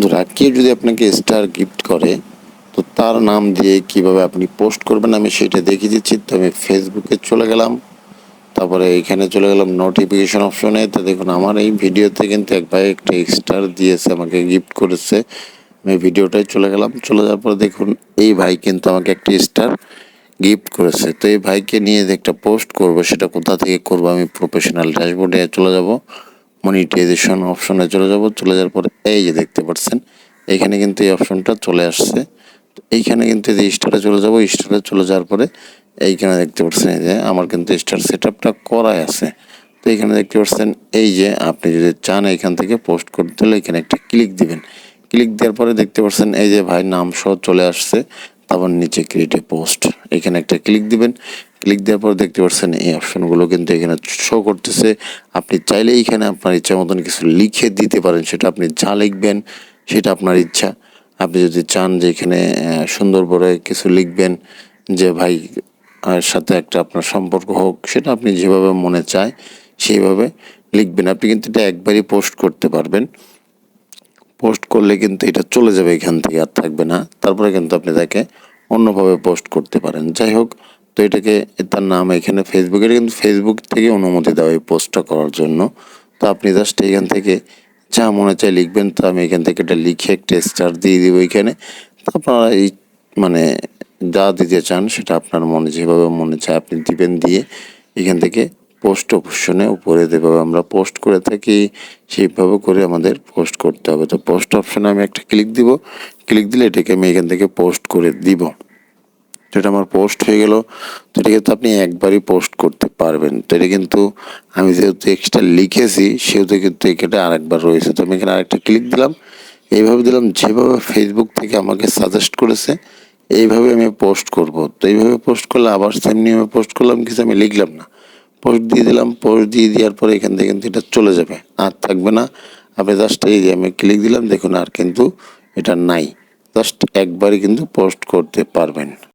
বন্ধুরা কেউ যদি আপনাকে স্টার গিফট করে, তো তার নাম দিয়ে কীভাবে আপনি পোস্ট করবেন আমি সেটা দেখিয়ে দিচ্ছি। তো আমি ফেসবুকে চলে গেলাম, তারপরে এখানে চলে গেলাম নোটিফিকেশন অপশনে তো দেখুন, আমার এই ভিডিওতে কিন্তু এক ভাই একটা স্টার দিয়েছে, আমাকে গিফট করেছে। আমি ভিডিওটাই চলে গেলাম, চলে যাওয়ার পরে দেখুন, এই ভাই কিন্তু আমাকে একটি স্টার গিফট করেছে। তো এই ভাইকে নিয়ে একটা পোস্ট করব, সেটা কোথা থেকে করব, আমি প্রফেশনাল ড্যাশবোর্ডে চলে যাব। মনিটাইজেশন অপশনে চলে যাব। চলে যাওয়ার পরে এই যে দেখতে পাচ্ছেন, এখানে কিন্তু এই অপশনটা চলে আসছে। এইখানে কিন্তু যে স্টারে চলে যাব স্টারে চলে যাওয়ার পরে এইখানে দেখতে পাচ্ছেন যে আমার কিন্তু স্টার সেট আপটা করাই আছে। তো এখানে দেখতে পাচ্ছেন, এই যে আপনি যদি চান এখান থেকে পোস্ট করতে হলে এখানে একটা ক্লিক দিবেন। ক্লিক দেওয়ার পরে দেখতে পাচ্ছেন, এই যে ভাই নাম সহ চলে আসছে। তারপর নিচে ক্রিয়েটে পোস্ট এখানে একটা ক্লিক দিবেন। ক্লিক দেওয়ার পর দেখতে পাচ্ছেন এই অপশনগুলো কিন্তু এখানে শো করতেছে। আপনি চাইলে এখানে আপনার ইচ্ছা মতন কিছু লিখে দিতে পারেন। সেটা আপনি যা লিখবেন, সেটা আপনার ইচ্ছা। আপনি যদি চান যে এখানে সুন্দর করে কিছু লিখবেন যে, ভাই সাথে একটা আপনার সম্পর্ক হোক। সেটা আপনি যেভাবে মনে চায়, সেইভাবে লিখবেন। আপনি কিন্তু এটা একবারই পোস্ট করতে পারবেন। পোস্ট করলে কিন্তু এটা চলে যাবে এখান থেকে, আর থাকবে না। তারপরে কিন্তু আপনি তাকে অন্যভাবে পোস্ট করতে পারেন। যাই হোক, তো এটাকে, তার নাম এখানে ফেসবুকে কিন্তু ফেসবুক থেকে অনুমতি দেওয়া এই পোস্টটা করার জন্য। তো আপনি জাস্ট এখান থেকে যা মনে চায় লিখবেন, তো আমি এখান থেকে এটা লিখে একটা স্টার দিয়ে দিব এখানে। তো আপনারা এই মানে যা দিতে চান সেটা আপনার মনে, যেভাবে মনে চায় আপনি দিবেন দিয়ে এখান থেকে পোস্ট অপশনে উপরে যেভাবে আমরা পোস্ট করে থাকি, সেইভাবে করে আমাদের পোস্ট করতে হবে। তো পোস্ট অপশনে আমি একটা ক্লিক দিব। ক্লিক দিলে এটাকে আমি এখান থেকে পোস্ট করে দিব। এটা আমার পোস্ট হয়ে গেল। তো এটা কিন্তু আপনি একবারই পোস্ট করতে পারবেন। তো এটা কিন্তু আমি যেহেতু এক্সট্রা লিখেছি, সেহেতু কিন্তু এটা আরেকবার রয়েছে। তো আমি এখানে আরেকটা ক্লিক দিলাম। এইভাবে দিলাম, যেভাবে ফেসবুক থেকে আমাকে সাজেস্ট করেছে, এইভাবে আমি পোস্ট করব। তো এইভাবে পোস্ট করলে আবার সেমনি আমি পোস্ট করলাম, কিছু আমি লিখলাম না। পোস্ট দিয়ে দিলাম পোস্ট দিয়ে দেওয়ার পরে এখান থেকে কিন্তু এটা চলে যাবে। আর থাকবে না। আপনি জাস্ট এই যে আমি ক্লিক দিলাম, দেখুন আর কিন্তু এটা নাই। জাস্ট একবারই কিন্তু পোস্ট করতে পারবেন।